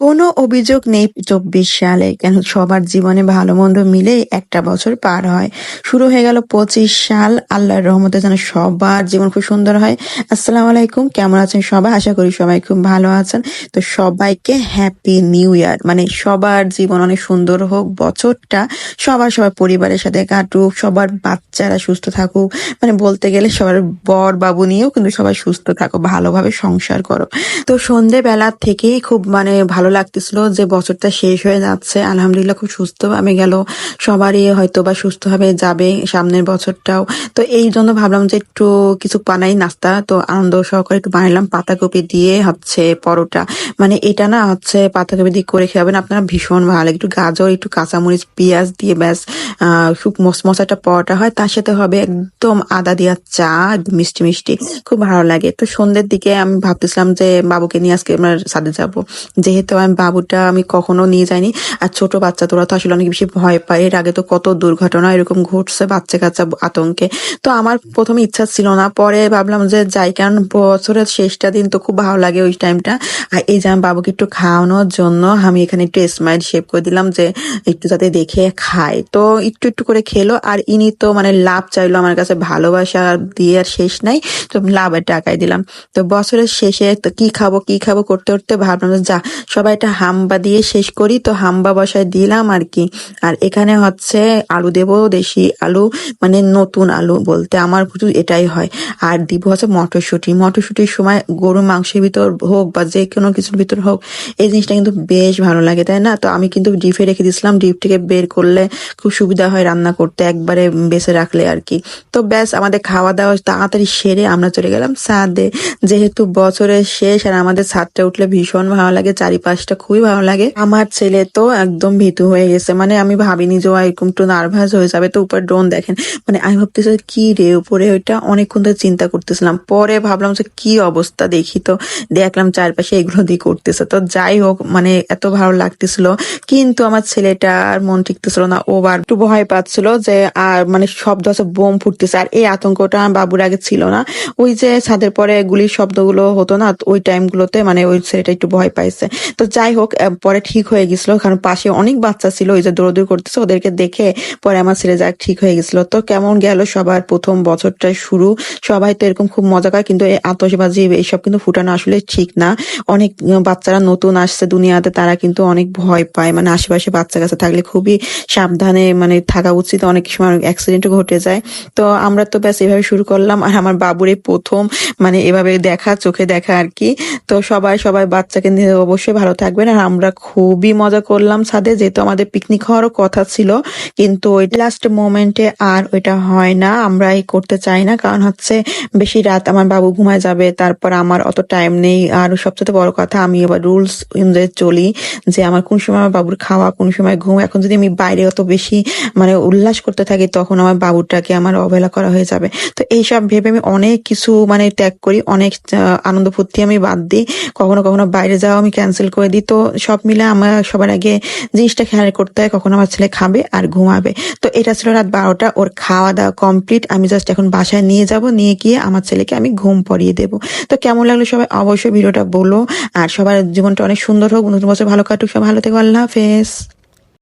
কোনো অভিযোগ নেই চব্বিশ সালে, কেন সবার জীবনে ভালো মন্দ মিলেই একটা বছর পার হয়। শুরু হয়ে গেল পঁচিশ সাল, আল্লাহর রহমতে যেন সবার জীবন খুব সুন্দর হয়। আসসালামু আলাইকুম, কেমন আছেন সবাই? আশা করি সবাই খুব ভালো আছেন। তো সবাইকে হ্যাপি নিউ ইয়ার মানে সবার জীবন অনেক সুন্দর হোক, বছরটা সবার সবার পরিবারের সাথে কাটুক, সবার বাচ্চারা সুস্থ থাকুক মানে বলতে গেলে সবার বর বাবু নিয়েও কিন্তু সবাই সুস্থ থাকো ভালোভাবে সংসার করো তো সন্ধেবেলা থেকে খুব মানে ভালো লাগতেছিল যে বছরটা শেষ হয়ে যাচ্ছে। আলহামদুলিল্লাহ খুব সুস্থভাবে গেল। সবারই হয়তো বা সুস্থভাবে যাবে সামনের বছরটাও। তো এই জন্য ভাবলাম যে একটু কিছু বানাই নাস্তা। তো আনন্দ সহকারে একটু বানালাম পাতাকপি দিয়ে হচ্ছে পরোটা। মানে এটা না হচ্ছে পাতাকপি দিয়ে করে খাবেন, আপনারা ভীষণ ভালো লাগে। একটু গাজর, একটু কাঁচামরিচ, পেঁয়াজ দিয়ে ব্যাস খুব মশমশা একটা পরোটা হয়, তার সাথে হবে একদম আদা দিয়া চা মিষ্টি মিষ্টি, খুব ভালো লাগে। তো সন্ধ্যের দিকে আমি ভাবতেছিলাম যে বাবুকে নিয়ে আজকে আমরা সাথে যাব। যেহেতু আমি বাবুটা আমি কখনো নিয়ে যাইনি। আর ছোট বাচ্চা, তোরা তো আসলে অনেক বেশি ভয় পায়। এর আগে তো কত দুর্ঘটনা এরকম ঘটছে বাচ্চা কাচ্চা আতঙ্কে। তো আমার প্রথমে ইচ্ছা ছিল না, পরে ভাবলাম যে যাই, কারণ বছরের শেষটা দিন তো খুব ভালো লাগে ওই টাইমটা আর এই যে আমি বাবুকে একটু খাওয়ানোর জন্য আমি এখানে একটু স্মাইল শেপ করে দিলাম যে একটু যাতে দেখে খায়। তো একটু একটু করে খেলো, আর ইনি তো মানে লাভ চাইলো আমার কাছে ভালোবাসা দিয়ে আর শেষ নাই, তো লাভের টাকাই দিলাম। তো বছরের শেষে কি খাব কি খাব করতে করতে ভাবলাম যে যা সবাই একটা হাম্বা দিয়ে শেষ করি, তো হাম্বা বসায় দিলাম আর কি। আর এখানে হচ্ছে আলু দেবো, দেশি আলু মানে নতুন আলু বলতে আমার এটাই হয়। আর দিব হচ্ছে মটরশুঁটি। মটরশুঁটির সময় গরু মাংসের ভিতর হোক বা যে কোনো কিছুর ভিতর হোক, এই জিনিসটা কিন্তু বেশ ভালো লাগে, তাই না? তো আমি কিন্তু ডিপে রেখে দিয়েছিলাম, ডিপ থেকে বের করলে খুব সুবিধা হয় রান্না করতে, একবারে বেছে রাখলে আর কি। তো ব্যাস, আমাদের খাওয়া দাওয়া তাড়াতাড়ি সেরে আমরা চলে গেলাম ছাদে যেহেতু বছরের শেষ আর আমাদের ছাদটা উঠলে ভীষণ ভালো লাগে চারিপাশটা খুবই ভালো লাগে। আমার ছেলে তো একদম ভীতু হয়ে গেছে। মানে আমি ভাবিনি যে এরকম একটু নার্ভাস হয়ে যাবে। তো উপর ড্রোন দেখেন। মানে আমি ভাবতেছি কি রে? উপরে ওইটা অনেকক্ষণ ধরে চিন্তা করতেছিলাম। পরে ভাবলাম যে কি অবস্থা দেখি তো। দেখলাম চারপাশে এগুলো দিয়ে করতেছে। তো যাই হোক মানে এত ভালো লাগতেছিল। কিন্তু আমার ছেলেটা আর মন টিকতেছিল না। ও বার একটু ভয় পাচ্ছিল যে, আর মানে শব্দ আছে, বোম ফুটতেছে। আর এই আতঙ্কটা আমার বাবুর আগে ছিল না। ওই যে ছাদের পরে গুলির শব্দগুলো হতো না, ওই টাইম গুলোতে মানে ওই ছেলেটা একটু ভয় পাইছে। তো যাই হোক পরে ঠিক হয়ে গেছিল। কারণ পাশে অনেক বাচ্চা ছিল ওই যে দৌড়দৌড়ি করতেছে, ওদেরকে দেখে পরে আমার ছেলে যাক, ঠিক হয়ে গেছিল। তো কেমন গেল সবার প্রথম বছরটা শুরু? সবাই তো এরকম খুব মজা করে, কিন্তু এই আতশবাজি, এইসব কিন্তু ফুটানো আসলে ঠিক না। অনেক বাচ্চারা নতুন আসছে দুনিয়াতে, তারা কিন্তু অনেক ভয় পায়। মানে আশেপাশে বাচ্চা কাছে থাকলে খুবই সাবধানে মানে থাকা উচিত, অনেক সময় অ্যাক্সিডেন্টও ঘটে যায়। তো আমরা তো ব্যাস এভাবে শুরু করলাম, আর আমার বাবুর প্রথম মানে এভাবে দেখা, চোখে দেখা আর কি। তো সবাই সবাই বাচ্চাকে নিয়ে অবশ্যই ভালো থাকবেন। আর আমরা খুবই মজা করলাম ছাদে, যেহেতু আমাদের পিকনিক হওয়ারও কথা ছিল। কিন্তু ওই লাস্ট মোমেন্টে আর ওইটা হয় না আমরা এই করতে চাই না। কারণ হচ্ছে বেশি রাত আমার বাবু ঘুমায় যাবে, তারপর আমার অত টাইম নেই। আর সবচেয়ে বড় কথা, আমি এবার রুলস অনুযায়ী চলি যে আমার কোন সময় আমার বাবুর খাওয়া, কোন সময় ঘুম। এখন যদি আমি বাইরে অত বেশি মানে উল্লাস করতে থাকি, তখন আমার বাবুটাকে আমার অবহেলা করা হয়ে যাবে। তো এইসব ভেবে আমি অনেক কিছু মানে ত্যাগ করি, অনেক আনন্দ ফুর্তি আমি বাদ দিই। কখনো কখনো বাইরে যাওয়া আমি ক্যান্সেল করে দিই তো সব মিলে আমার সবার আগে জিনিসটা খেয়াল করতে হয় কখন আমার ছেলে খাবে আর ঘুমাবে। তো এটা ছিল রাত বারোটা, ওর খাওয়া দাওয়া কমপ্লিট আমি জাস্ট এখন বাসায় নিয়ে যাব, নিয়ে গিয়ে আমার ছেলেকে আমি ঘুম পড়িয়ে দেবো। তো কেমন লাগল সবাই অবশ্যই ভিডিওটা বলো। আর সবার জীবনটা অনেক সুন্দর হোক নতুন বছর ভালো কাটুক। সব ভালো থেকে, আল্লাহ হাফেজ।